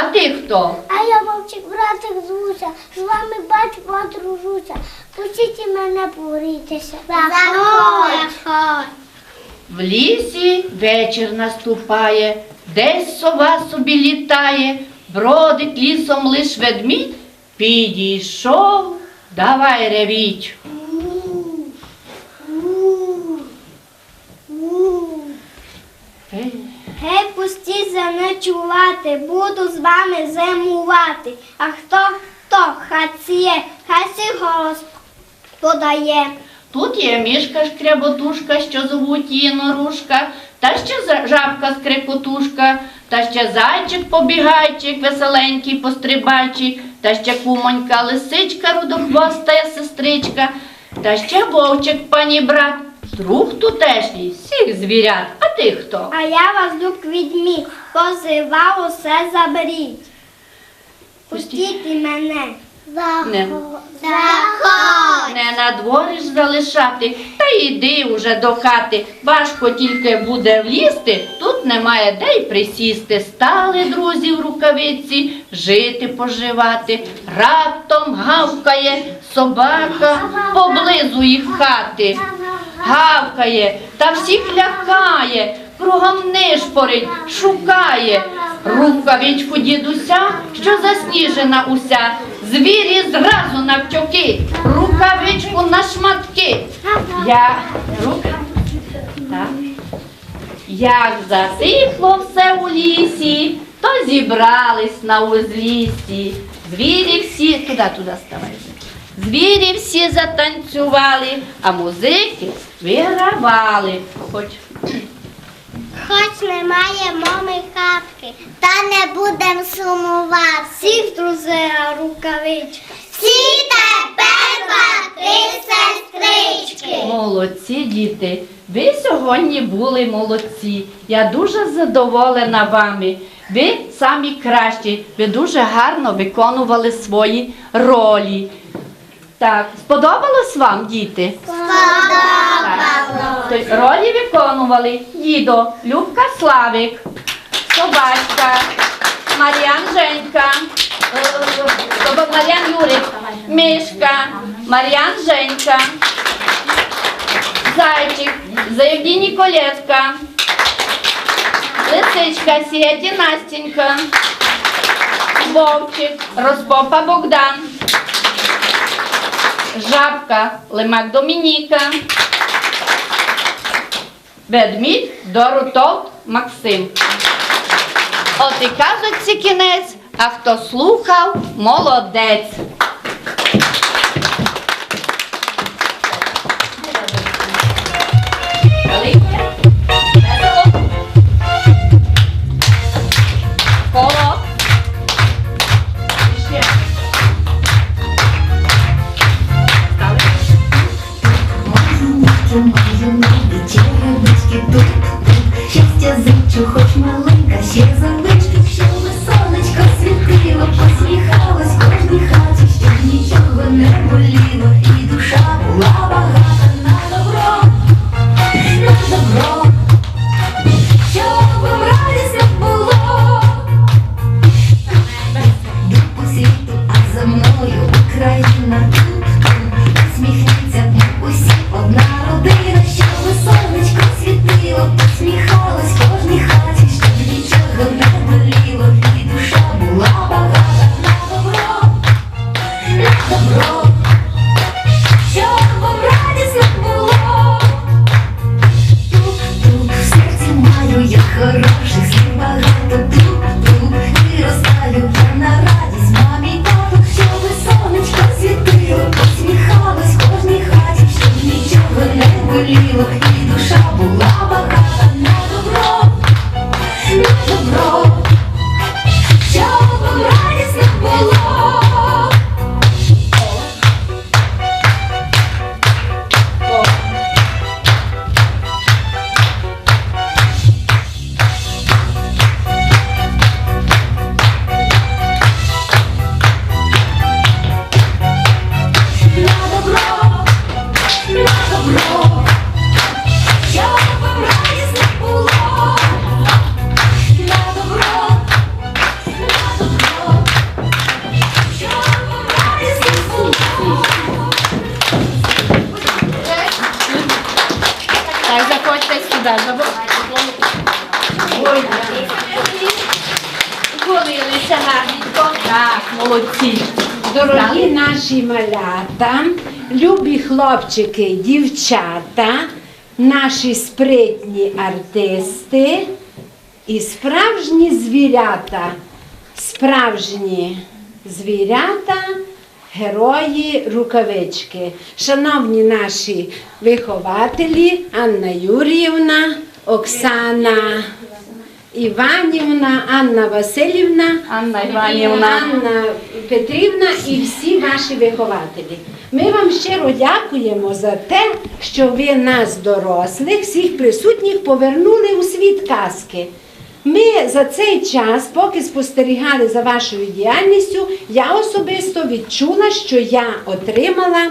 А ти хто? А я вовчик, братик звуся, з вами батько одружуся. Пустіть мене поритися. Заходь. В лісі вечір наступає, десь сова собі літає, бродить лісом лиш ведмідь, підійшов, давай ревіть. Гей, пустіть заночувати, буду з вами зимувати. А хто хто хаціє, хай сі голос подає. Тут є мішка шкряботушка, що звуть її норушка, та ще жабка скрикотушка, та ще зайчик побігайчик, веселенький пострибайчик, та ще кумонька лисичка, рудохвоста сестричка, та ще вовчик, пані брат, друг тутешній, всіх звірят. Ти хто? А я вас люк відмі, позивав усе заберіть. Пустіть мене. Не. Заходь. Не надвориш залишати, та йди уже до хати. Важко тільки буде влізти, тут немає де й присісти. Стали друзі в рукавиці, жити поживати. Раптом гавкає собака поблизу їх хати. Гавкає та всіх лякає, кругом нишпорить, шукає. Рукавичку дідуся, що засніжена уся, звірі зразу навтюки, рукавичку на шматки. Я рука. Як затихло все у лісі, то зібрались на узліссі. Звірі всі, туди, туди ставай. Звірі всі затанцювали, а музики вигравали. Хоч Хоч немає мами хатки, та не будем сумувати. Всіх друзила рукавичка. Всі тепер брати сестрички. Молодці, діти, ви сьогодні були молодці. Я дуже задоволена вами. Ви самі кращі, ви дуже гарно виконували свої ролі. Так, сподобалось вам, діти? Так. Ролі виконували дідо, Любка Славик, Собачка, Мар'ян Женька, Мар'ян Юрик, Мишка, Мар'ян Женька, Зайчик, Заєвдіні Колєтка, Лисичка, Сіті Настенька, Вовчик, Розпопа Богдан, Жабка, Лимак Домініка, Ведмідь, Дорутов Максим. От і казочці кінець, а хто слухав, молодець. Можу, мої черевички тут, тут. Щастя зичу, хоч маленька, ще завички, десь туди забрали. Так, молодці. Дорогі наші малята, любі хлопчики, дівчата, наші спритні артисти і справжні звірята, справжні звірята герої рукавички. Шановні наші вихователі, Анна Юріївна, Оксана Іванівна, Анна Васильівна, Анна Іванівна. Анна Петрівна і всі ваші вихователі. Ми вам щиро дякуємо за те, що ви нас, дорослих, всіх присутніх, повернули у світ казки. Ми за цей час, поки спостерігали за вашою діяльністю, я особисто відчула, що я отримала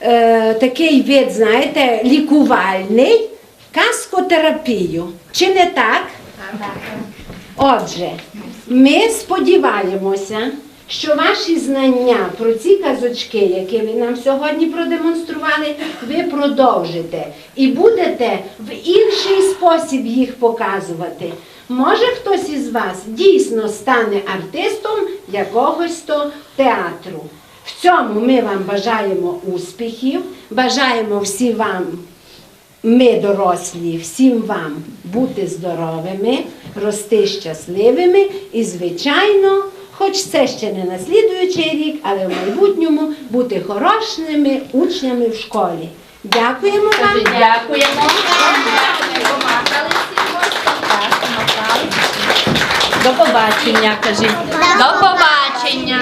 е, такий вид, знаєте, лікувальний казкотерапію. Чи не так? Отже, ми сподіваємося, що ваші знання про ці казочки, які ви нам сьогодні продемонстрували, ви продовжите і будете в інший спосіб їх показувати. Може хтось із вас дійсно стане артистом якогось театру. В цьому ми вам бажаємо успіхів, бажаємо всі вам ми, дорослі, всім вам бути здоровими, рости щасливими і, звичайно, хоч це ще не наслідуючий рік, але в майбутньому бути хорошими учнями в школі. Дякуємо вам. Дякуємо. До побачення, кажіть. До побачення.